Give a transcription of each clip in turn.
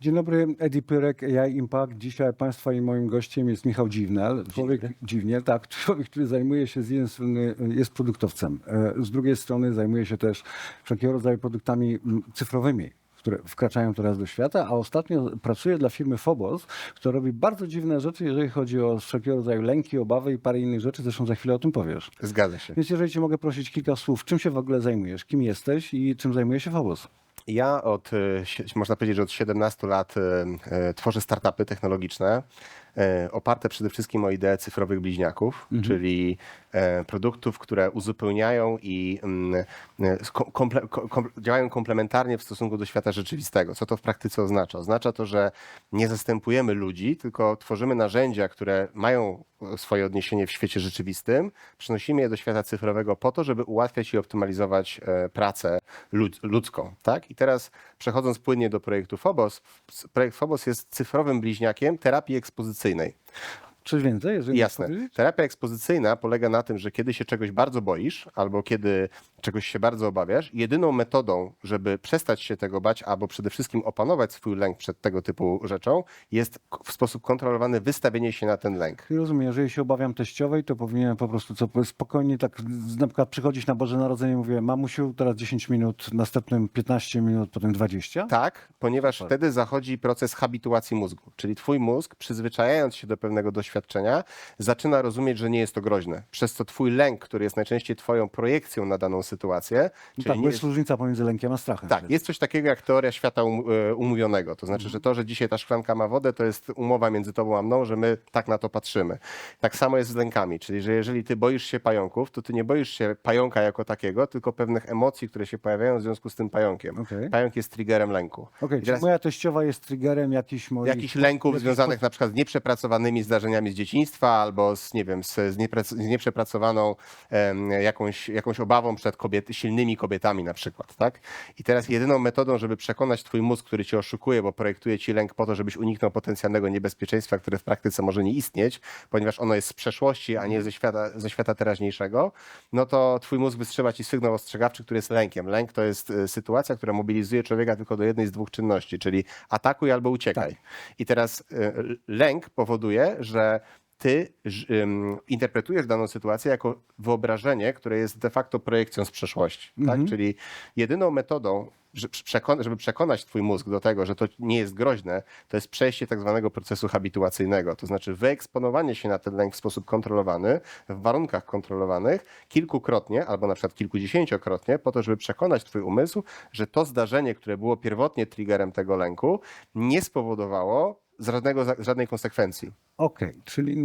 Dzień dobry, Edi Pyrek, AI Impact. Dzisiaj Państwa i moim gościem jest Michał Dziwnel. Człowiek, Dziwniel, tak, człowiek, który zajmuje się z jednej strony, jest produktowcem, e, z drugiej strony zajmuje się też wszelkiego rodzaju produktami cyfrowymi, które wkraczają teraz do świata, a ostatnio pracuje dla firmy Phobos, która robi bardzo dziwne rzeczy, jeżeli chodzi o wszelkiego rodzaju lęki, obawy i parę innych rzeczy. Zresztą za chwilę o tym powiesz. Zgadza się. Więc jeżeli Cię mogę prosić kilka słów, czym się w ogóle zajmujesz, kim jesteś i czym zajmuje się Phobos? Ja od, e, można powiedzieć, że od 17 lat e, e, tworzę startupy technologiczne oparte przede wszystkim o ideę cyfrowych bliźniaków, czyli e, produktów, które uzupełniają i mm, komple, ko- kom, działają komplementarnie w stosunku do świata rzeczywistego. Co to w praktyce oznacza? Oznacza to, że nie zastępujemy ludzi, tylko tworzymy narzędzia, które mają swoje odniesienie w świecie rzeczywistym, przenosimy je do świata cyfrowego po to, żeby ułatwiać i optymalizować e, pracę lud, ludzką. Tak? I teraz przechodząc płynnie do projektu Phobos, projekt Phobos jest cyfrowym bliźniakiem terapii ekspozycyjnej. Coś więcej? Jeżeli Jasne. powiedzieć? Terapia ekspozycyjna polega na tym, że kiedy się czegoś bardzo boisz, albo kiedy czegoś się bardzo obawiasz, jedyną metodą, żeby przestać się tego bać, albo przede wszystkim opanować swój lęk przed tego typu rzeczą, jest w sposób kontrolowany wystawienie się na ten lęk. I rozumiem, jeżeli się obawiam teściowej, to powinienem po prostu co, spokojnie tak na przykład przychodzić na Boże Narodzenie i mówię, mamusiu, teraz 10 minut, następnym 15 minut, potem 20? Tak, ponieważ Super. wtedy zachodzi proces habituacji mózgu, czyli twój mózg, przyzwyczajając się do pewnego doświadczenia, zaczyna rozumieć, że nie jest to groźne. Przez co twój lęk, który jest najczęściej twoją projekcją na daną sytuację, czyli tak, bo jest jest różnica pomiędzy lękiem a strachem. Tak, jest coś takiego jak teoria świata um, e, umówionego. To znaczy, że to, że dzisiaj ta szklanka ma wodę, to jest umowa między tobą a mną, że my tak na to patrzymy. Tak samo jest z lękami, czyli że jeżeli ty boisz się pająków, to ty nie boisz się pająka jako takiego, tylko pewnych emocji, które się pojawiają w związku z tym pająkiem. Okej. Pająk jest triggerem lęku. Czyli teraz moja teściowa jest triggerem jakichś moich... jakichś lęków jakichś związanych na przykład z nieprzepracowanymi zdarzeniami z dzieciństwa albo z, nie wiem, z, z, nieprac, z nieprzepracowaną em, jakąś, jakąś obawą przed kobiety, silnymi kobietami na przykład, tak? I teraz jedyną metodą, żeby przekonać twój mózg, który cię oszukuje, bo projektuje ci lęk po to, żebyś uniknął potencjalnego niebezpieczeństwa, które w praktyce może nie istnieć, ponieważ ono jest z przeszłości, a nie ze świata, ze świata teraźniejszego, no to twój mózg wystrzela ci sygnał ostrzegawczy, który jest lękiem. Lęk to jest e, sytuacja, która mobilizuje człowieka tylko do jednej z dwóch czynności, czyli atakuj albo uciekaj. I teraz e, lęk powoduje, że ty ż- ym, interpretujesz daną sytuację jako wyobrażenie, które jest de facto projekcją z przeszłości. Tak? Czyli jedyną metodą, że- żeby przekonać twój mózg do tego, że to nie jest groźne, to jest przejście tak zwanego procesu habituacyjnego. To znaczy wyeksponowanie się na ten lęk w sposób kontrolowany, w warunkach kontrolowanych, kilkukrotnie albo na przykład kilkudziesięciokrotnie, po to, żeby przekonać twój umysł, że to zdarzenie, które było pierwotnie triggerem tego lęku, nie spowodowało żadnego, żadnej konsekwencji. Okej, czyli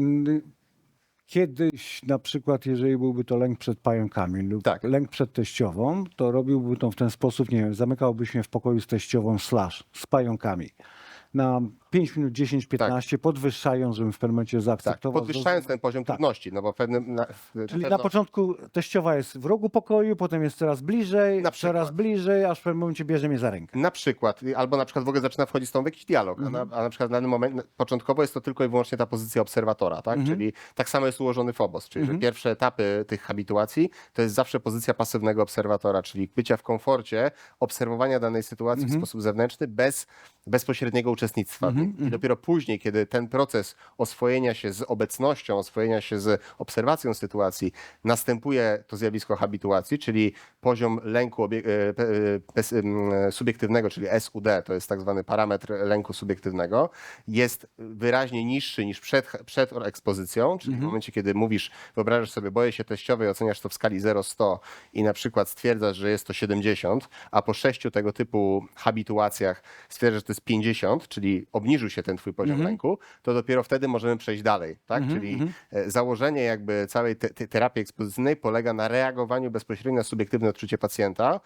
kiedyś na przykład, jeżeli byłby to lęk przed pająkami lub Tak. lęk przed teściową, to robiłby to w ten sposób, nie wiem, zamykałbyś mnie w pokoju z teściową slash z pająkami na 5 minut, 10, 15, podwyższając, żebym w pewnym momencie Tak, zaakceptował. podwyższając ten poziom Tak. trudności, no bo w pewnym... Na, Czyli pewno- na początku teściowa jest w rogu pokoju, potem jest coraz bliżej, Na przykład. coraz bliżej, aż w pewnym momencie bierze mnie za rękę. Na przykład, albo na przykład w ogóle zaczyna wchodzić z tą w jakiś dialog, a, na, a na przykład w danym momencie, początkowo jest to tylko i wyłącznie ta pozycja obserwatora, tak? Czyli tak samo jest ułożony FOBOS, czyli że pierwsze etapy tych habituacji to jest zawsze pozycja pasywnego obserwatora, czyli bycia w komforcie, obserwowania danej sytuacji w sposób zewnętrzny bez bezpośredniego uczestnictwa. w. I dopiero później, kiedy ten proces oswojenia się z obecnością, oswojenia się z obserwacją sytuacji, następuje to zjawisko habituacji, czyli poziom lęku e, e, subiektywnego, czyli SUD, to jest tak zwany parametr lęku subiektywnego, jest wyraźnie niższy niż przed, przed ekspozycją, czyli w momencie, kiedy mówisz, wyobrażasz sobie, boję się teściowej, oceniasz to w skali 0-100 i na przykład stwierdzasz, że jest to 70, a po sześciu tego typu habituacjach stwierdzasz, że to jest 50, czyli obniżył się ten twój poziom lęku, to dopiero wtedy możemy przejść dalej, tak? Czyli e, założenie jakby całej te, te, terapii ekspozycyjnej polega na reagowaniu bezpośrednio na subiektywne odczucie pacjenta.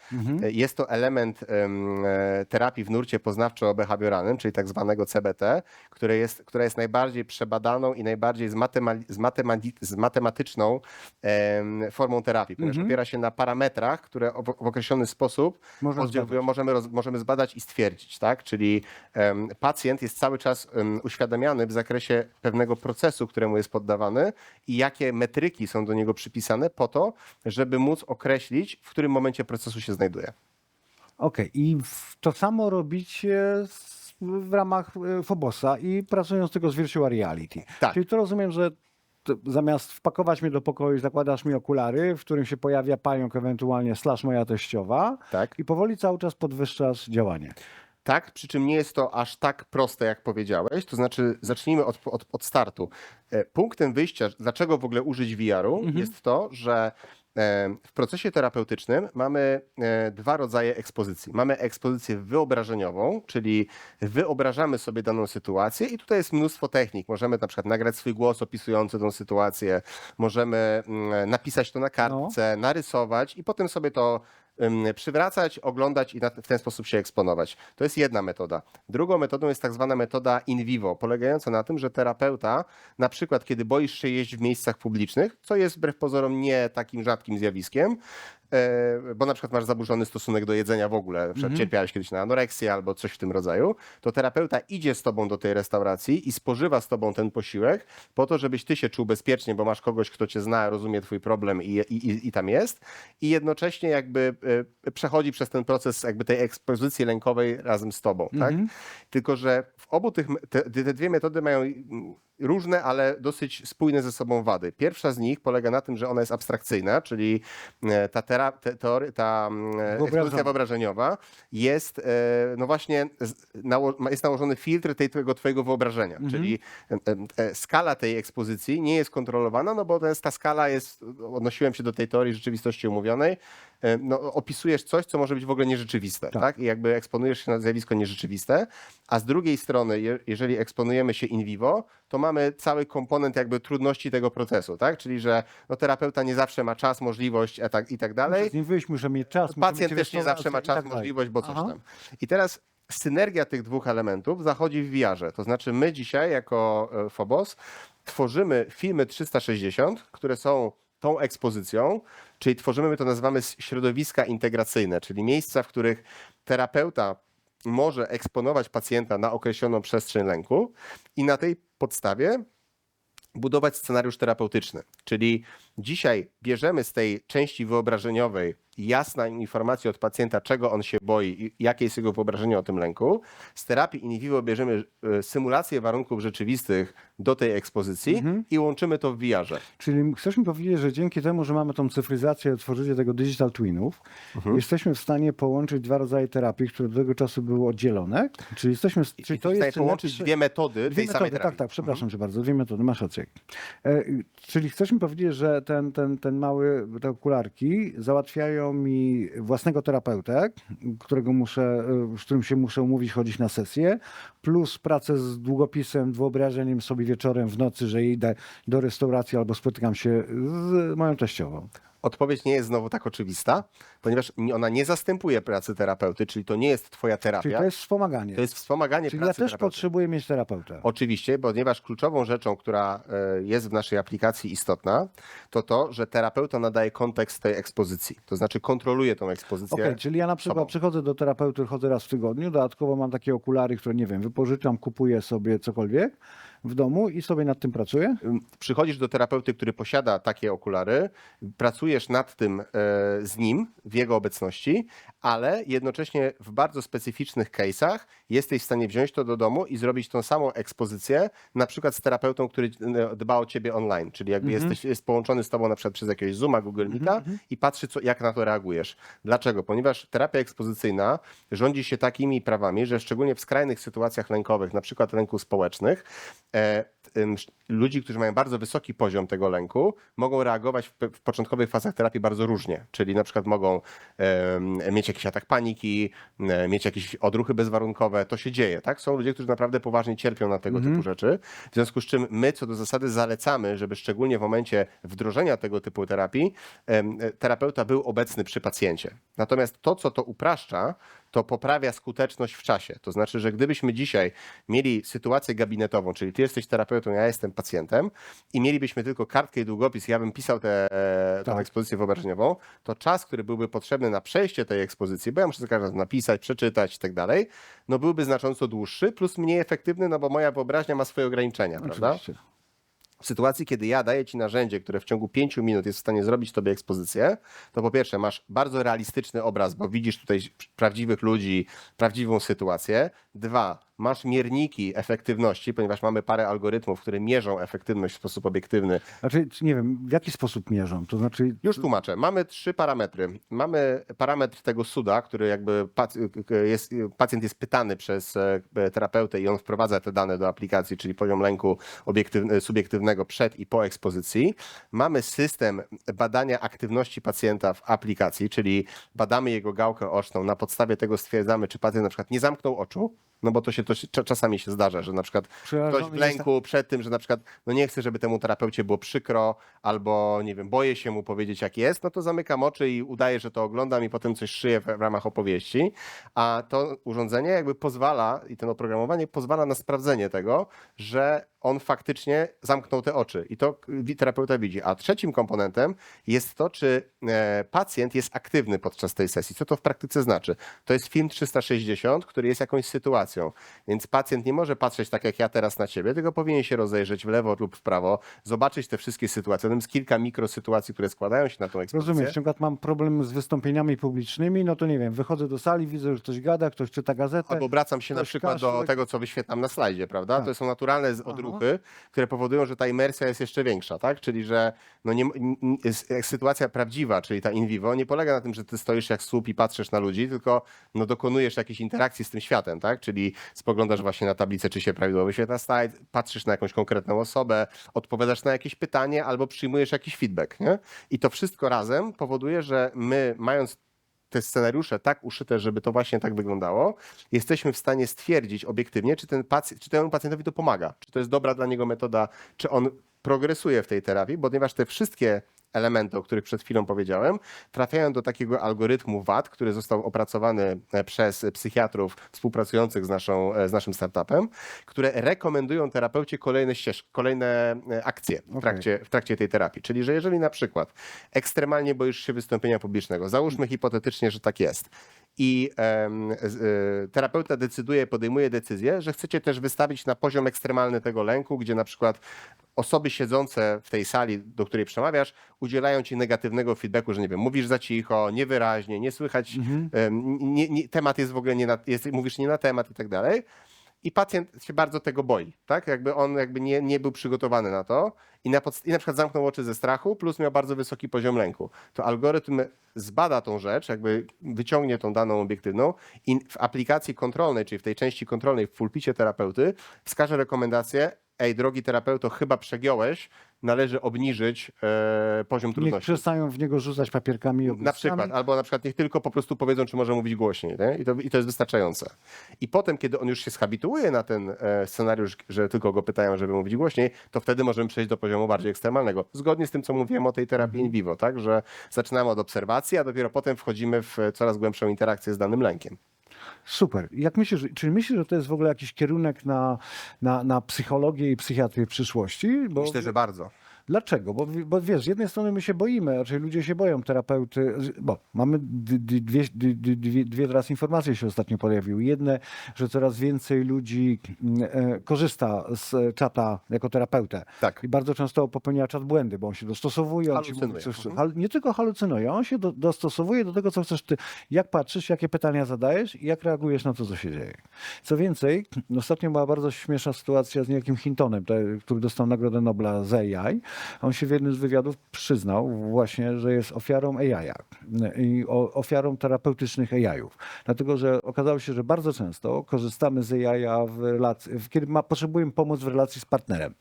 E, Jest to element em, e, terapii w nurcie poznawczo-behawioralnym, czyli tak zwanego CBT, które jest, która jest najbardziej przebadaną i najbardziej zmatema- zmatematyczną em, formą terapii, ponieważ opiera się na parametrach, które w określony sposób Można oddziałują, możemy, możemy zbadać i stwierdzić, tak? Czyli em, pacjent jest cały czas uświadamiany w zakresie pewnego procesu, któremu jest poddawany i jakie metryki są do niego przypisane po to, żeby móc określić, w którym momencie procesu się znajduje. Okej, i w- to samo robicie w ramach e, Fobosa i pracując tylko z Virtual Reality. Tak. Czyli to rozumiem, że zamiast wpakować mnie do pokoju, zakładasz mi okulary, w którym się pojawia pająk, ewentualnie slash moja teściowa Tak. i powoli cały czas podwyższasz działanie. Tak, przy czym nie jest to aż tak proste, jak powiedziałeś. To znaczy, zacznijmy od, od, od startu. E, Punktem wyjścia, dlaczego w ogóle użyć VR-u, jest to, że e, w procesie terapeutycznym mamy e, dwa rodzaje ekspozycji. Mamy ekspozycję wyobrażeniową, czyli wyobrażamy sobie daną sytuację i tutaj jest mnóstwo technik. Możemy na przykład nagrać swój głos opisujący tą sytuację, możemy mm, napisać to na kartce, narysować i potem sobie to przywracać, oglądać i w ten sposób się eksponować. To jest jedna metoda. Drugą metodą jest tak zwana metoda in vivo, polegająca na tym, że terapeuta, na przykład kiedy boisz się jeść w miejscach publicznych, co jest wbrew pozorom nie takim rzadkim zjawiskiem, bo na przykład masz zaburzony stosunek do jedzenia w ogóle, przykład cierpiałeś kiedyś na anoreksję albo coś w tym rodzaju, to terapeuta idzie z tobą do tej restauracji i spożywa z tobą ten posiłek po to, żebyś ty się czuł bezpiecznie, bo masz kogoś, kto cię zna, rozumie twój problem i, i, i- tam jest. I jednocześnie jakby e, przechodzi przez ten proces jakby tej ekspozycji lękowej razem z tobą, tak? Tylko, że w obu tych, te, te dwie metody mają różne, ale dosyć spójne ze sobą wady. Pierwsza z nich polega na tym, że ona jest abstrakcyjna, czyli e, ta, tera, te, teory, ta mm, ekspozycja wyobrażeniowa jest, e, no właśnie, nało, jest nałożony filtr tej, tego twojego wyobrażenia, czyli e, skala tej ekspozycji nie jest kontrolowana, no bo ta skala jest, odnosiłem się do tej teorii rzeczywistości umówionej, no, opisujesz coś, co może być w ogóle nierzeczywiste, tak. I jakby eksponujesz się na zjawisko nierzeczywiste, a z drugiej strony, je, jeżeli eksponujemy się in vivo, to mamy cały komponent jakby trudności tego procesu, tak? Czyli, że no, terapeuta nie zawsze ma czas, możliwość e, tak, i tak dalej. Nim wyjść, muszę mieć czas. Pacjent też nie zawsze ma restaurację i czas, tak możliwość, bo coś Aha. tam. I teraz synergia tych dwóch elementów zachodzi w VR-ze. To znaczy my dzisiaj jako e, Phobos tworzymy filmy 360, które są tą ekspozycją, czyli tworzymy, my to nazywamy środowiska integracyjne, czyli miejsca, w których terapeuta może eksponować pacjenta na określoną przestrzeń lęku i na tej podstawie budować scenariusz terapeutyczny. Czyli dzisiaj bierzemy z tej części wyobrażeniowej jasna informacja od pacjenta, czego on się boi i jakie jest jego wyobrażenie o tym lęku. Z terapii in vivo bierzemy e, symulację warunków rzeczywistych do tej ekspozycji i łączymy to w VR-ze. Czyli chcesz mi powiedzieć, że dzięki temu, że mamy tą cyfryzację, tworzycie tego digital twinów, Mhm. jesteśmy w stanie połączyć dwa rodzaje terapii, które do tego czasu były oddzielone. Czyli jesteśmy, czyli to jest połączyć dwie metody Dwie tej metody, samej tak, terapii. tak, przepraszam cię bardzo, dwie metody, masz rację. E, czyli chcesz mi powiedzieć, że ten, ten, ten mały, te okularki załatwiają mi własnego terapeutę, którego muszę, e, z którym się muszę umówić, chodzić na sesję, plus pracę z długopisem, wyobrażeniem sobie wieczorem w nocy, że idę do restauracji albo spotykam się z moją teściową. Odpowiedź nie jest znowu tak oczywista, ponieważ nie- ona nie zastępuje pracy terapeuty, czyli to nie jest twoja terapia. Czyli to jest wspomaganie. To jest wspomaganie Czyli ja pracy też terapeuty. potrzebuję mieć terapeutę. Oczywiście, ponieważ kluczową rzeczą, która e, jest w naszej aplikacji istotna, to to, że terapeuta nadaje kontekst tej ekspozycji. To znaczy kontroluje tą ekspozycję. Okej, czyli ja na przykład sobą. przychodzę do terapeuty, chodzę raz w tygodniu, dodatkowo mam takie okulary, które nie wiem, wypożyczam, kupuję sobie cokolwiek w domu i sobie nad tym pracuję. Przychodzisz do terapeuty, który posiada takie okulary, pracujesz nad tym e, z nim w jego obecności, ale jednocześnie w bardzo specyficznych case'ach jesteś w stanie wziąć to do domu i zrobić tą samą ekspozycję, na przykład z terapeutą, który e, dba o ciebie online, czyli jakby jesteś jest połączony z tobą na przykład przez jakiegoś Zooma, Google Meeta i patrzy, co, jak na to reagujesz. Dlaczego? Ponieważ terapia ekspozycyjna rządzi się takimi prawami, że szczególnie w skrajnych sytuacjach lękowych, na przykład lęku społecznych, e, ludzi, którzy mają bardzo wysoki poziom tego lęku, mogą reagować w, w początkowych fazach terapii bardzo różnie. Czyli na przykład mogą mieć jakiś atak paniki, mieć jakieś odruchy bezwarunkowe. To się dzieje, tak? Są ludzie, którzy naprawdę poważnie cierpią na tego typu rzeczy. W związku z czym my co do zasady zalecamy, żeby szczególnie w momencie wdrożenia tego typu terapii e, terapeuta był obecny przy pacjencie. Natomiast to, co to upraszcza, to poprawia skuteczność w czasie. To znaczy, że gdybyśmy dzisiaj mieli sytuację gabinetową, czyli ty jesteś terapeutą, ja jestem pacjentem i mielibyśmy tylko kartkę i długopis, ja bym pisał tę e, Tak. ekspozycję wyobrażeniową, to czas, który byłby potrzebny na przejście tej ekspozycji, bo ja muszę za każdym razem napisać, przeczytać i tak dalej, no byłby znacząco dłuższy, plus mniej efektywny, no bo moja wyobraźnia ma swoje ograniczenia, prawda? W sytuacji, kiedy ja daję ci narzędzie, które w ciągu pięciu minut jest w stanie zrobić tobie ekspozycję, to po pierwsze masz bardzo realistyczny obraz, bo widzisz tutaj prawdziwych ludzi, prawdziwą sytuację. Dwa, masz mierniki efektywności, ponieważ mamy parę algorytmów, które mierzą efektywność w sposób obiektywny. Znaczy, czy nie wiem, w jaki sposób mierzą? To znaczy, Już tłumaczę. Mamy trzy parametry. Mamy parametr tego suda, który jakby jest, pacjent jest pytany przez e, terapeutę i on wprowadza te dane do aplikacji, czyli poziom lęku subiektywnego przed i po ekspozycji. Mamy system badania aktywności pacjenta w aplikacji, czyli badamy jego gałkę oczną. Na podstawie tego stwierdzamy, czy pacjent na przykład nie zamknął oczu, no bo to się to się, cza- czasami się zdarza, że na przykład Przerażony ktoś w lęku przed tym, że na przykład no nie chce, żeby temu terapeucie było przykro, albo nie wiem, boję się mu powiedzieć jak jest, no to zamykam oczy i udaję, że to oglądam i potem coś szyję w, w ramach opowieści. A to urządzenie jakby pozwala i to oprogramowanie pozwala na sprawdzenie tego, że on faktycznie zamknął te oczy i to terapeuta widzi. A trzecim komponentem jest to, czy e, pacjent jest aktywny podczas tej sesji. Co to w praktyce znaczy? To jest film 360, który jest jakąś sytuacją, więc pacjent nie może patrzeć tak jak ja teraz na ciebie, tylko powinien się rozejrzeć w lewo lub w prawo, zobaczyć te wszystkie sytuacje. Tam jest kilka mikrosytuacji, które składają się na tą ekspozycję. Rozumiesz, na przykład mam problem z wystąpieniami publicznymi, no to nie wiem, wychodzę do sali, widzę, że ktoś gada, ktoś czyta gazetę. Albo wracam się na przykład do tego, co wyświetlam na slajdzie, prawda? Tak. To są naturalne z- odruchy, które powodują, że ta imersja jest jeszcze większa, tak? Czyli, że no nie, sytuacja prawdziwa, czyli ta in vivo, nie polega na tym, że ty stoisz jak słup i patrzysz na ludzi, tylko no dokonujesz jakiejś interakcji z tym światem, tak? Czyli spoglądasz właśnie na tablicę, czy się prawidłowo wyświetla slajd, patrzysz na jakąś konkretną osobę, odpowiadasz na jakieś pytanie albo przyjmujesz jakiś feedback, nie? I to wszystko razem powoduje, że my, mając te scenariusze tak uszyte, żeby to właśnie tak wyglądało, jesteśmy w stanie stwierdzić obiektywnie, czy, ten czy temu pacjentowi to pomaga, czy to jest dobra dla niego metoda, czy on progresuje w tej terapii, ponieważ te wszystkie elementy, o których przed chwilą powiedziałem, trafiają do takiego algorytmu VAT, który został opracowany e, przez psychiatrów współpracujących z, naszą, e, z naszym startupem, które rekomendują terapeucie kolejne ścieżki, kolejne e, akcje w trakcie, w trakcie tej terapii. Czyli, że jeżeli na przykład ekstremalnie boisz się wystąpienia publicznego, załóżmy hipotetycznie, że tak jest, i y, terapeuta decyduje, podejmuje decyzję, że chcecie też wystawić na poziom ekstremalny tego lęku, gdzie na przykład osoby siedzące w tej sali, do której przemawiasz, udzielają ci negatywnego feedbacku, że nie wiem, mówisz za cicho, niewyraźnie, nie słychać, em, nie, nie, temat jest w ogóle nie na, jest, mówisz nie na temat i tak dalej. I pacjent się bardzo tego boi, tak? Jakby on jakby nie, nie był przygotowany na to i na, podst- i na przykład zamknął oczy ze strachu, plus miał bardzo wysoki poziom lęku. To algorytm zbada tą rzecz, jakby wyciągnie tą daną obiektywną i w aplikacji kontrolnej, czyli w tej części kontrolnej w pulpicie terapeuty wskaże rekomendację, ej drogi terapeuto, chyba przegiąłeś, należy obniżyć e, poziom Niech trudności. przestają w niego rzucać papierkami i Na ogniskami. przykład, albo na przykład niech tylko po prostu powiedzą, czy może mówić głośniej. Nie? I, to, I to jest wystarczające. I potem, kiedy on już się zhabituuje na ten e, scenariusz, że tylko go pytają, żeby mówić głośniej, to wtedy możemy przejść do poziomu bardziej ekstremalnego. Zgodnie z tym, co mówiłem o tej terapii in vivo, tak? że zaczynamy od obserwacji, a dopiero potem wchodzimy w coraz głębszą interakcję z danym lękiem. Super. Jak myślisz, czy myślisz, że to jest w ogóle jakiś kierunek na, na, na psychologię i psychiatrię przyszłości? Bo, Myślę, że bardzo. Dlaczego? Bo, bo wiesz, z jednej strony my się boimy, raczej ludzie się boją terapeuty, bo mamy dwie, dwie, dwie teraz informacje się ostatnio pojawiły. Jedne, że coraz więcej ludzi mm, e, korzysta z czata jako terapeutę. Tak. I bardzo często popełnia czat błędy, bo on się dostosowuje, on ci mówi coś, Mhm. nie tylko halucynuje, on się do, dostosowuje do tego, co chcesz ty, jak patrzysz, jakie pytania zadajesz i jak reagujesz na to, co się dzieje. Co więcej, ostatnio była bardzo śmieszna sytuacja z niejakim Hintonem, który dostał Nagrodę Nobla z AI. On się w jednym z wywiadów przyznał właśnie, że jest ofiarą AI i ofiarą terapeutycznych AI-ów. Dlatego, że okazało się, że bardzo często korzystamy z AI w relacji, kiedy ma, potrzebujemy pomoc w relacji z partnerem.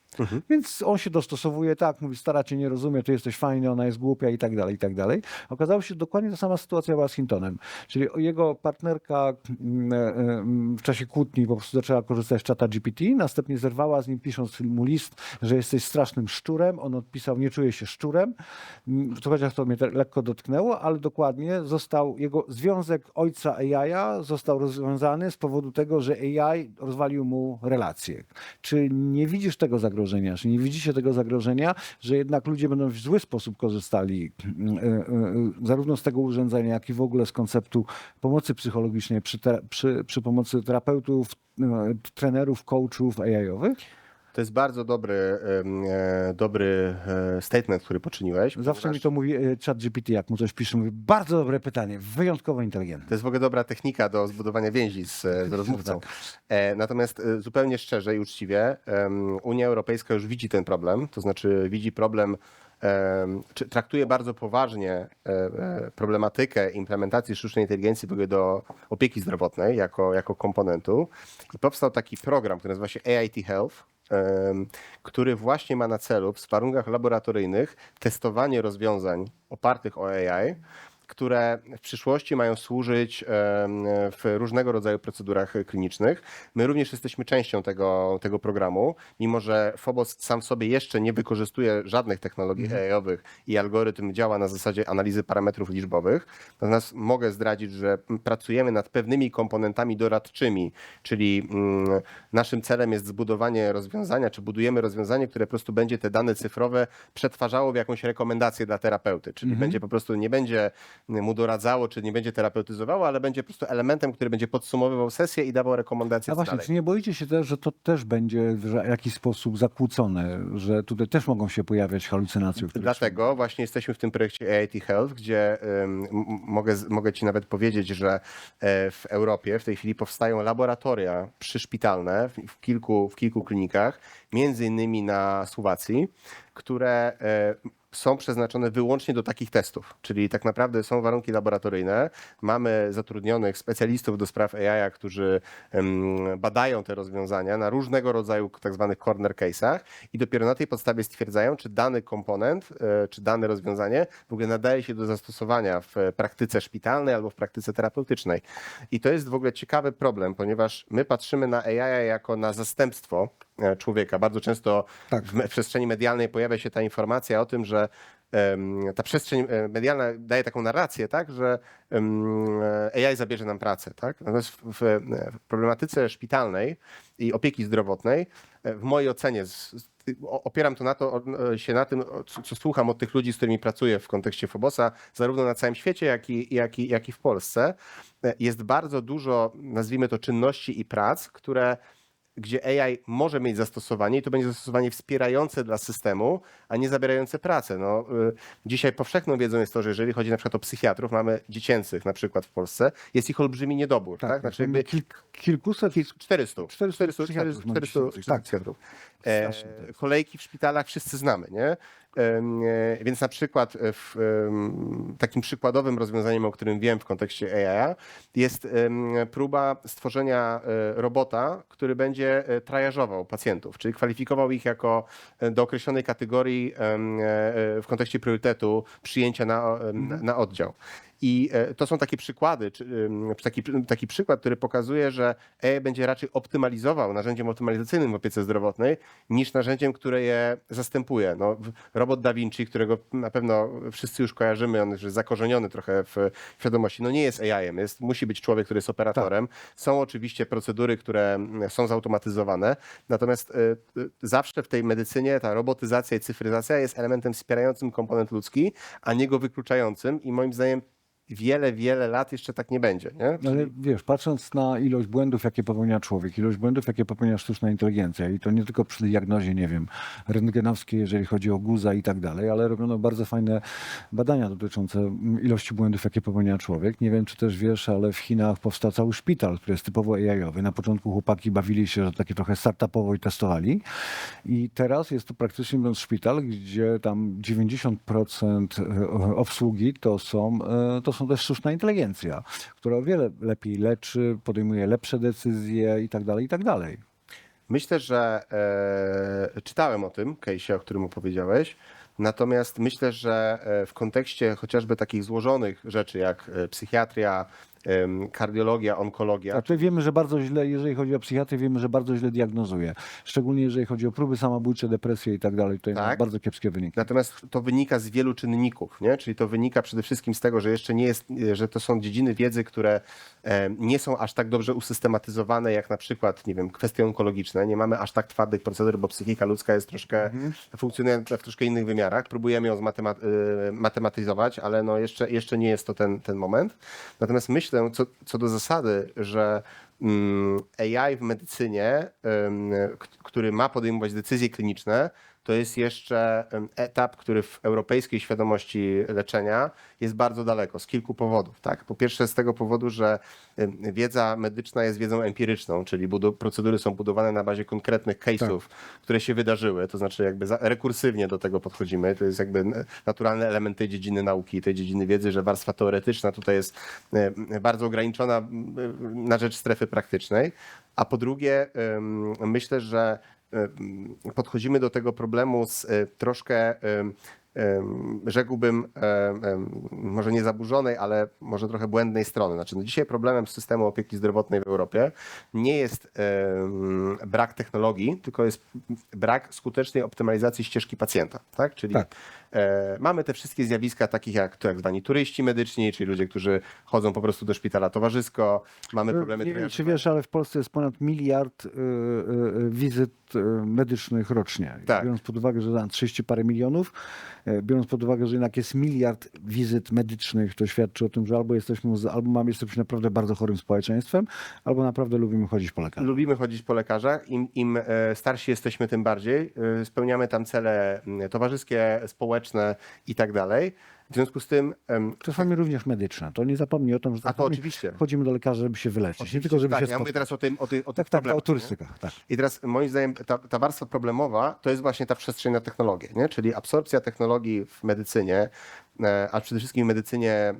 Więc on się dostosowuje, tak, mówi, stara cię nie rozumie, ty jesteś fajny, ona jest głupia i tak dalej, i tak dalej. Okazało się, że dokładnie ta sama sytuacja była z Hintonem. Czyli jego partnerka mm, e, mm, w czasie kłótni po prostu zaczęła korzystać z czata GPT, następnie zerwała z nim, pisząc mu list, że jesteś strasznym szczurem. On odpisał, nie czuję się szczurem, Mm, chociaż to mnie te- lekko dotknęło, ale dokładnie został, jego związek ojca AI został rozwiązany z powodu tego, że AI rozwalił mu relacje. Czy nie widzisz tego zagrożenia, czy nie widzicie tego zagrożenia, że jednak ludzie będą w zły sposób korzystali mm, e, e, zarówno z tego urządzenia, jak i w ogóle z konceptu pomocy psychologicznej przy, przy, przy pomocy terapeutów, e, trenerów, coachów AI-owych? To jest bardzo dobry, e, dobry e, statement, który poczyniłeś. Zawsze ponieważ mi to mówi e, chat GPT, jak mu coś pisze, mówi bardzo dobre pytanie, wyjątkowo inteligentne. To jest w ogóle dobra technika do zbudowania więzi z, z rozmówcą. E, natomiast e, zupełnie szczerze i uczciwie, em, Unia Europejska już widzi ten problem, to znaczy widzi problem, em, czy traktuje bardzo poważnie e, e, problematykę implementacji sztucznej inteligencji w ogóle do opieki zdrowotnej jako, jako komponentu. I powstał taki program, który nazywa się AIT Health, który właśnie ma na celu w warunkach laboratoryjnych testowanie rozwiązań opartych o AI, które w przyszłości mają służyć w różnego rodzaju procedurach klinicznych. My również jesteśmy częścią tego, tego programu, mimo że Phobos sam w sobie jeszcze nie wykorzystuje żadnych technologii AI-owych i algorytm działa na zasadzie analizy parametrów liczbowych. Natomiast mogę zdradzić, że pracujemy nad pewnymi komponentami doradczymi, czyli mm, naszym celem jest zbudowanie rozwiązania, czy budujemy rozwiązanie, które po prostu będzie te dane cyfrowe przetwarzało w jakąś rekomendację dla terapeuty, czyli będzie po prostu, nie będzie mu doradzało, czy nie będzie terapeutyzowało, ale będzie po prostu elementem, który będzie podsumowywał sesję i dawał rekomendacje A właśnie, dalej. czy nie boicie się też, że to też będzie w jakiś sposób zakłócone, że tutaj też mogą się pojawiać halucynacje? Dlatego właśnie jesteśmy w tym projekcie AIT Health, gdzie ym, m- mogę, mogę Ci nawet powiedzieć, że e, w Europie w tej chwili powstają laboratoria przyszpitalne w, w, kilku, w kilku klinikach, między innymi na Słowacji, które e, są przeznaczone wyłącznie do takich testów, czyli tak naprawdę są warunki laboratoryjne. Mamy zatrudnionych specjalistów do spraw AI, którzy badają te rozwiązania na różnego rodzaju tak zwanych corner case'ach i dopiero na tej podstawie stwierdzają, czy dany komponent, e, czy dane rozwiązanie w ogóle nadaje się do zastosowania w praktyce szpitalnej albo w praktyce terapeutycznej. I to jest w ogóle ciekawy problem, ponieważ my patrzymy na AI jako na zastępstwo człowieka. Bardzo często Tak. w przestrzeni medialnej pojawia się ta informacja o tym, że ta przestrzeń e, medialna daje taką narrację, tak, że em, AI zabierze nam pracę. Tak? Natomiast w, problematyce szpitalnej i opieki zdrowotnej, e, w mojej ocenie, opieram to na to, się na tym, co, co słucham od tych ludzi, z którymi pracuję w kontekście Fobosa, zarówno na całym świecie, jak i, jak i, jak i w Polsce, e, jest bardzo dużo, nazwijmy to, czynności i prac, które gdzie AI może mieć zastosowanie i to będzie zastosowanie wspierające dla systemu, a nie zabierające pracę. No, y, dzisiaj powszechną wiedzą jest to, że jeżeli chodzi na przykład o psychiatrów, mamy dziecięcych na przykład w Polsce, jest ich olbrzymi niedobór. Tak, Znaczy jakby Kilk, kilkuset 400, 400 400, psychiatrów 400, mamy 400 tysięcy, tak. psychiatrów. E, kolejki w szpitalach wszyscy znamy, nie? E, Więc na przykład w, em, takim przykładowym rozwiązaniem, o którym wiem w kontekście AI, jest próba stworzenia e, robota, który będzie e, triażował pacjentów, czyli kwalifikował ich jako e, do określonej kategorii e, e, w kontekście priorytetu przyjęcia na, em, na oddział. I e, to są takie przykłady, czy, taki, taki przykład, który pokazuje, że AI będzie raczej optymalizował narzędziem optymalizacyjnym w opiece zdrowotnej, niż narzędziem, które je zastępuje. No, robot Da Vinci, którego na pewno wszyscy już kojarzymy, on już jest zakorzeniony trochę w świadomości, no nie jest AI-em, jest, musi być człowiek, który jest operatorem. Są oczywiście procedury, które są zautomatyzowane, natomiast y, zawsze w tej medycynie ta robotyzacja i cyfryzacja jest elementem wspierającym komponent ludzki, a nie go wykluczającym i moim zdaniem wiele, wiele lat jeszcze tak nie będzie. Nie? Ale wiesz, patrząc na ilość błędów, jakie popełnia człowiek, ilość błędów, jakie popełnia sztuczna inteligencja, i to nie tylko przy diagnozie, nie wiem, rentgenowskiej, jeżeli chodzi o guza i tak dalej, ale robiono bardzo fajne badania dotyczące ilości błędów, jakie popełnia człowiek. Nie wiem, czy też wiesz, ale w Chinach powstał cały szpital, który jest typowo AI-owy. Na początku chłopaki bawili się, że takie trochę startupowo i testowali. I teraz jest to praktycznie mówiąc szpital, gdzie tam 90% e, obsługi to są, e, to są też sztuczna inteligencja, która o wiele lepiej leczy, podejmuje lepsze decyzje i tak dalej, i tak dalej. Myślę, że e, czytałem o tym case'ie, o którym opowiedziałeś. Natomiast myślę, że e, w kontekście chociażby takich złożonych rzeczy jak e, psychiatria, em, kardiologia, onkologia, A tutaj wiemy, że bardzo źle, jeżeli chodzi o psychiatrię, wiemy, że bardzo źle diagnozuje. Szczególnie jeżeli chodzi o próby samobójcze, depresje i tak dalej. Tutaj mamy Tak. bardzo kiepskie wyniki. Natomiast to wynika z wielu czynników, nie? czyli to wynika przede wszystkim z tego, że jeszcze nie jest, że to są dziedziny wiedzy, które e, nie są aż tak dobrze usystematyzowane, jak na przykład, nie wiem, kwestie onkologiczne. Nie mamy aż tak twardych procedur, bo psychika ludzka jest troszkę, funkcjonuje w troszkę innych wymiarach. Próbujemy ją zmatema- y, matematyzować, ale no jeszcze, jeszcze nie jest to ten, ten moment. Natomiast myślę, co, co do zasady, że mm, AI w medycynie, który ma podejmować decyzje kliniczne, to jest jeszcze etap, który w europejskiej świadomości leczenia jest bardzo daleko z kilku powodów. Tak? Po pierwsze z tego powodu, że wiedza medyczna jest wiedzą empiryczną, czyli procedury są budowane na bazie konkretnych case'ów, które się wydarzyły, to znaczy jakby rekursywnie do tego podchodzimy. To jest jakby naturalny element tej dziedziny nauki, tej dziedziny wiedzy, że warstwa teoretyczna tutaj jest bardzo ograniczona na rzecz strefy praktycznej. A po drugie, myślę, że podchodzimy do tego problemu z e, troszkę rzekłbym, em, może nie zaburzonej, ale może trochę błędnej strony. Znaczy, no dzisiaj problemem systemu opieki zdrowotnej w Europie nie jest brak technologii, tylko jest brak skutecznej optymalizacji ścieżki pacjenta. Tak? Czyli Tak. E, mamy te wszystkie zjawiska, takich jak tak zwani turyści medyczni, czyli ludzie, którzy chodzą po prostu do szpitala towarzysko. Mamy problemy Nie wiem, czy wiesz, ale w Polsce jest ponad miliard y, wizyt medycznych rocznie. Tak. Biorąc pod uwagę, że tam 30 parę milionów, biorąc pod uwagę, że jednak jest miliard wizyt medycznych, to świadczy o tym, że albo jesteśmy, albo mamy jesteśmy naprawdę bardzo chorym społeczeństwem, albo naprawdę lubimy chodzić po lekarzach. Lubimy chodzić po lekarzach. Im, im e, starsi jesteśmy, tym bardziej. E, Spełniamy tam cele m, towarzyskie, społeczne i tak dalej. W związku z tym, em, Czasami również medyczne. To nie zapomnij o tym, że A to oczywiście. chodzimy do lekarza, żeby się wyleczyć. Nie tylko, żeby tak, się ja mówię teraz o tym, o, ty, o Tak, tak, o turystykach. Tak. I teraz moim zdaniem ta, ta warstwa problemowa to jest właśnie ta przestrzeń na technologię, nie? czyli absorpcja technologii w medycynie, e, a przede wszystkim w medycynie e,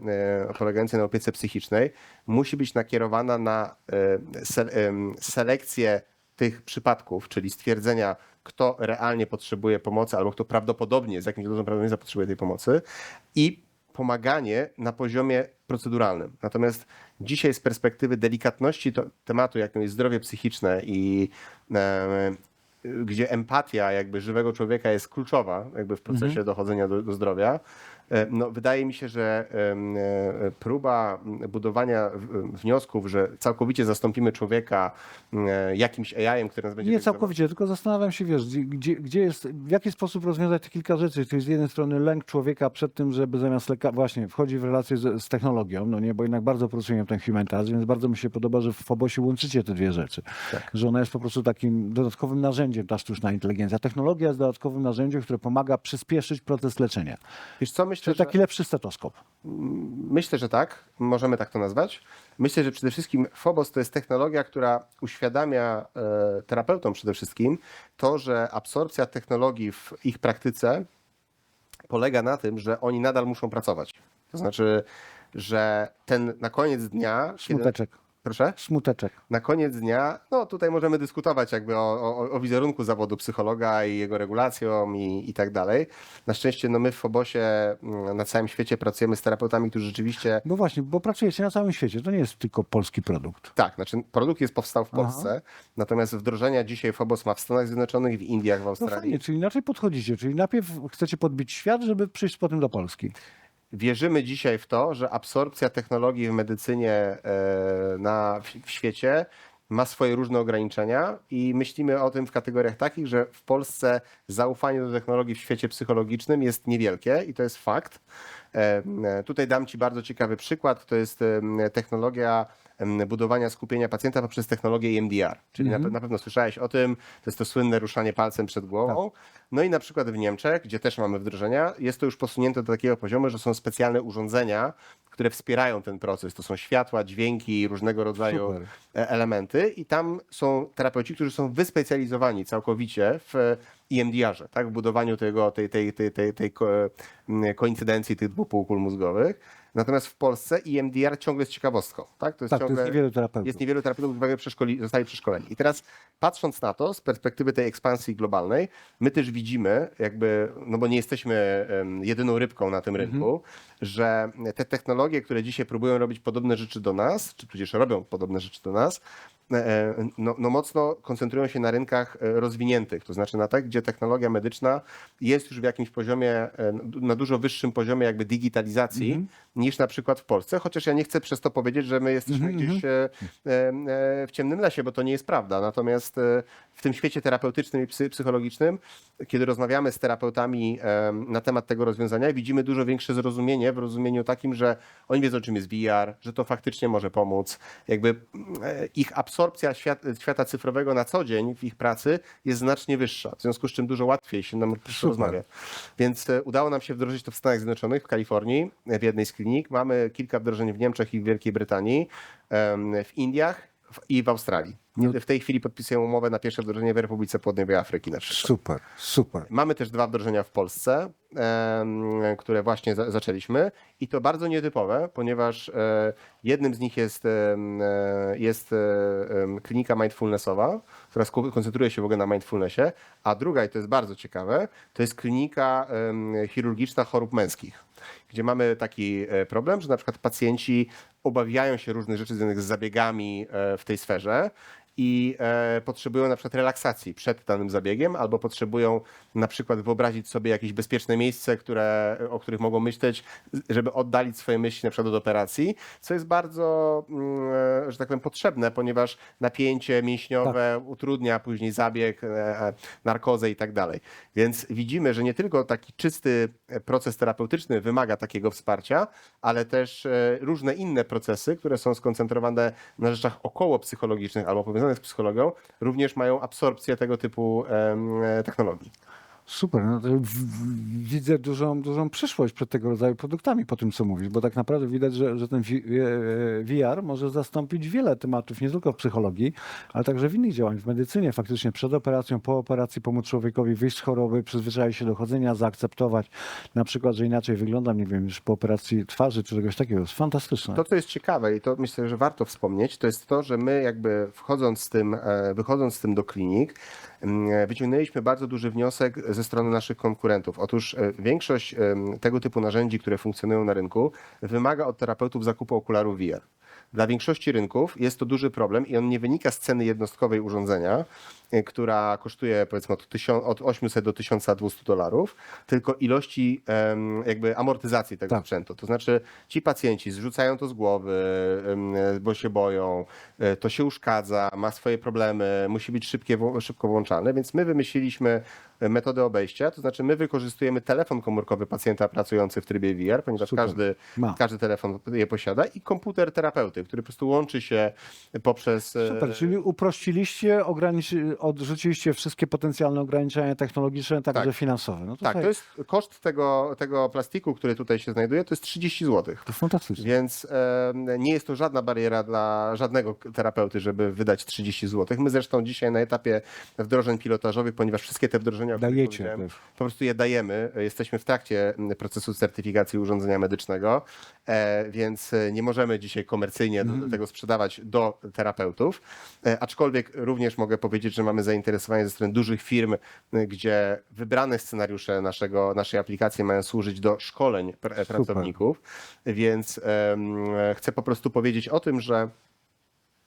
polegającej na opiece psychicznej, musi być nakierowana na e, selekcję tych przypadków, czyli stwierdzenia, kto realnie potrzebuje pomocy albo kto prawdopodobnie, z jakimś dużą prawdopodobieństwem potrzebuje tej pomocy i pomaganie na poziomie proceduralnym. Natomiast dzisiaj z perspektywy delikatności tematu, jaką jest zdrowie psychiczne i e, gdzie empatia jakby żywego człowieka jest kluczowa jakby w procesie dochodzenia do, do zdrowia, no, wydaje mi się, że e, próba budowania wniosków, że całkowicie zastąpimy człowieka e, jakimś AI-em, który nas będzie... Nie całkowicie, tylko zastanawiam się, wiesz, gdzie, gdzie jest, w jaki sposób rozwiązać te kilka rzeczy. Czyli z jednej strony lęk człowieka przed tym, żeby zamiast leka, właśnie wchodzi w relację z, z technologią, no nie, bo jednak bardzo pracujemy ten human touch, więc bardzo mi się podoba, że w Fobosie łączycie te dwie rzeczy. Tak. Że ona jest po prostu takim dodatkowym narzędziem, ta sztuczna inteligencja. Technologia jest dodatkowym narzędziem, które pomaga przyspieszyć proces leczenia. Wiesz co, myślę, Czyli że... taki lepszy stetoskop. Myślę, że tak, możemy tak to nazwać. Myślę, że przede wszystkim Phobos to jest technologia, która uświadamia e, terapeutom przede wszystkim to, że absorpcja technologii w ich praktyce polega na tym, że oni nadal muszą pracować. To znaczy, że ten na koniec dnia. kiedy- Smuteczek. Proszę? Smuteczek. Na koniec dnia, no tutaj możemy dyskutować jakby o, o, o wizerunku zawodu psychologa i jego regulacją i, i tak dalej. Na szczęście no my w Fobosie mm, na całym świecie pracujemy z terapeutami, którzy rzeczywiście Bo właśnie, bo pracujecie na całym świecie. To nie jest tylko polski produkt. Tak, znaczy produkt jest powstał w Aha. Polsce, natomiast wdrożenia dzisiaj Phobos ma w Stanach Zjednoczonych, w Indiach, w No Australii. fajnie, czyli inaczej podchodzicie. Czyli najpierw chcecie podbić świat, żeby przyjść potem do Polski. Wierzymy dzisiaj w to, że absorpcja technologii w medycynie e, na, w, świecie ma swoje różne ograniczenia i myślimy o tym w kategoriach takich, że w Polsce zaufanie do technologii w świecie psychologicznym jest niewielkie i to jest fakt. E, e, Tutaj dam Ci bardzo ciekawy przykład. To jest technologia budowania skupienia pacjenta poprzez technologię EMDR. Czyli na, pe- na pewno słyszałeś o tym. To jest to słynne ruszanie palcem przed głową. No i na przykład w Niemczech, gdzie też mamy wdrożenia, jest to już posunięte do takiego poziomu, że są specjalne urządzenia, które wspierają ten proces. To są światła, dźwięki, różnego rodzaju Super. e, elementy i tam są terapeuci, którzy są wyspecjalizowani całkowicie w EMDR-ze, tak? w budowaniu tego, tej, tej, tej, tej, tej ko- koincydencji tych dwóch półkul mózgowych. Natomiast w Polsce EMDR ciągle jest ciekawostką. Tak? To jest Tak, to ciągle... jest niewielu terapeutów. Jest niewielu terapeutów, którzy przeszkoli, zostali przeszkoleni. I teraz patrząc na to z perspektywy tej ekspansji globalnej, my też widzimy, jakby, no bo nie jesteśmy jedyną rybką na tym rynku, że te technologie, które dzisiaj próbują robić podobne rzeczy do nas, czy tudzież robią podobne rzeczy do nas, no, no mocno koncentrują się na rynkach e, rozwiniętych, to znaczy na tak, gdzie technologia medyczna jest już w jakimś poziomie, e, na dużo wyższym poziomie jakby digitalizacji niż na przykład w Polsce, chociaż ja nie chcę przez to powiedzieć, że my jesteśmy gdzieś e, e, e, w ciemnym lesie, bo to nie jest prawda. Natomiast e, w tym świecie terapeutycznym i psy, psychologicznym kiedy rozmawiamy z terapeutami em, na temat tego rozwiązania, widzimy dużo większe zrozumienie w rozumieniu takim, że oni wiedzą, czym jest VR, że to faktycznie może pomóc. Jakby e, ich absorpcja świat, świata cyfrowego na co dzień w ich pracy jest znacznie wyższa, w związku z czym dużo łatwiej się nam rozmawia. Więc e, udało nam się wdrożyć to w Stanach Zjednoczonych, w Kalifornii, e, w jednej z klinik. Mamy kilka wdrożeń w Niemczech i w Wielkiej Brytanii, w Indiach i w Australii. W tej chwili podpisują umowę na pierwsze wdrożenie w Republice Południowej Afryki na przykład. Super, super. Mamy też dwa wdrożenia w Polsce, które właśnie za, zaczęliśmy i to bardzo nietypowe, ponieważ e, jednym z nich jest, e, jest e, klinika mindfulnessowa, która koncentruje się w ogóle na mindfulnessie, a druga, i to jest bardzo ciekawe, to jest klinika chirurgiczna chorób męskich, gdzie mamy taki e, problem, że na przykład pacjenci obawiają się różnych rzeczy związanych z zabiegami e, w tej sferze i e, potrzebują na przykład relaksacji przed danym zabiegiem, albo potrzebują na przykład wyobrazić sobie jakieś bezpieczne miejsce, które, o których mogą myśleć, żeby oddalić swoje myśli na przykład od operacji, co jest bardzo, mm, e, że tak powiem, potrzebne, ponieważ napięcie mięśniowe utrudnia później zabieg, e, e, narkozę i tak dalej. Więc widzimy, że nie tylko taki czysty e, proces terapeutyczny wymaga takiego wsparcia, ale też e, różne inne procesy, które są skoncentrowane na rzeczach około psychologicznych albo powiązane z psychologią, również mają absorpcję tego typu e, technologii. Super, no to w, w, widzę dużą, dużą przyszłość przed tego rodzaju produktami po tym, co mówisz, bo tak naprawdę widać, że, że ten e, VR może zastąpić wiele tematów, nie tylko w psychologii, ale także w innych działaniach, w medycynie, faktycznie przed operacją, po operacji pomóc człowiekowi wyjść z choroby, przyzwyczaić się do chodzenia, zaakceptować na przykład, że inaczej wyglądam, nie wiem, już po operacji twarzy czy czegoś takiego. jest fantastyczne. To, co jest ciekawe i to myślę, że warto wspomnieć, to jest to, że my jakby wchodząc z tym, e, wychodząc z tym do klinik, wyciągnęliśmy bardzo duży wniosek ze strony naszych konkurentów. Otóż e, większość tego typu narzędzi, które funkcjonują na rynku, wymaga od terapeutów zakupu okularów VR. Dla większości rynków jest to duży problem i on nie wynika z ceny jednostkowej urządzenia, e, która kosztuje powiedzmy od, tysią- od 800 do 1200 dolarów, tylko ilości jakby amortyzacji tego Tak. sprzętu. To znaczy ci pacjenci zrzucają to z głowy, bo się boją, e, to się uszkadza, ma swoje problemy, musi być szybkie, szybko włączane, więc my wymyśliliśmy metodę obejścia, to znaczy my wykorzystujemy telefon komórkowy pacjenta pracujący w trybie VR, ponieważ Super. każdy, Ma. każdy telefon je posiada i komputer terapeuty, który po prostu łączy się poprzez... e, Super, czyli uprościliście, ograniczy, odrzuciliście wszystkie potencjalne ograniczenia technologiczne, także Tak. finansowe. No to, Tak, fajnie. to jest koszt tego, tego plastiku, który tutaj się znajduje, to jest 30 zł. to fantastycznie. Więc e, nie jest to żadna bariera dla żadnego terapeuty, żeby wydać 30 zł. My zresztą dzisiaj na etapie wdrożeń pilotażowych, ponieważ wszystkie te wdrożenia, o których Dajecie też. po prostu je dajemy. Jesteśmy w trakcie m, procesu certyfikacji urządzenia medycznego, e, więc e, nie możemy dzisiaj komercyjnie do tego sprzedawać do terapeutów. E, aczkolwiek również mogę powiedzieć, że mamy zainteresowanie ze strony dużych firm, e, gdzie wybrane scenariusze naszego, naszej aplikacji mają służyć do szkoleń pr- pracowników. Więc em, chcę po prostu powiedzieć o tym, że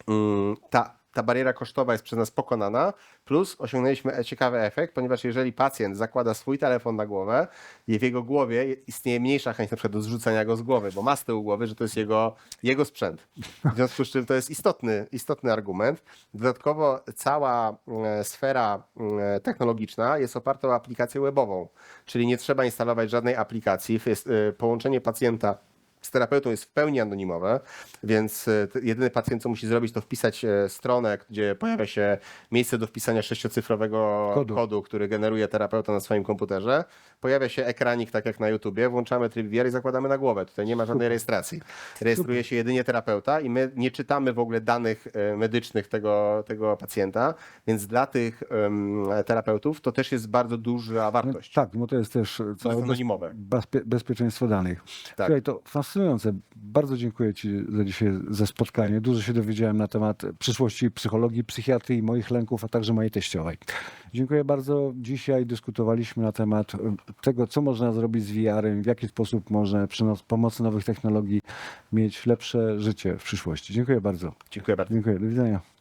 mm, ta, ta bariera kosztowa jest przez nas pokonana, plus osiągnęliśmy ciekawy efekt, ponieważ jeżeli pacjent zakłada swój telefon na głowę i w jego głowie istnieje mniejsza chęć na przykład do go z głowy, bo ma z tyłu głowy, że to jest jego, jego sprzęt. W związku z czym to jest istotny, istotny argument. Dodatkowo cała e, sfera e, technologiczna jest oparta o aplikację webową, czyli nie trzeba instalować żadnej aplikacji. Jest, e, połączenie pacjenta z terapeutą jest w pełni anonimowe, więc e, jedyny pacjent, co musi zrobić, to wpisać e, stronę, gdzie pojawia się miejsce do wpisania sześciocyfrowego Kodu. kodu. który generuje terapeuta na swoim komputerze. Pojawia się ekranik, tak jak na YouTubie, włączamy tryb VR i zakładamy na głowę. Tutaj nie ma żadnej rejestracji. Rejestruje się jedynie terapeuta i my nie czytamy w ogóle danych e, medycznych tego, tego pacjenta, więc dla tych em, terapeutów to też jest bardzo duża No, wartość. tak, bo to jest też To jest anonimowe. bezpie, bezpieczeństwo danych. Tak. Słuchaj, to fascynujące. Bardzo dziękuję Ci za dzisiaj za spotkanie. Dużo się dowiedziałem na temat przyszłości psychologii, psychiatrii, moich lęków, a także mojej teściowej. Dziękuję bardzo. Dzisiaj dyskutowaliśmy na temat e, tego, co można zrobić z VR-em, w jaki sposób można przy pomocy nowych technologii mieć lepsze życie w przyszłości. Dziękuję bardzo. Dziękuję bardzo. Dziękuję. Do widzenia.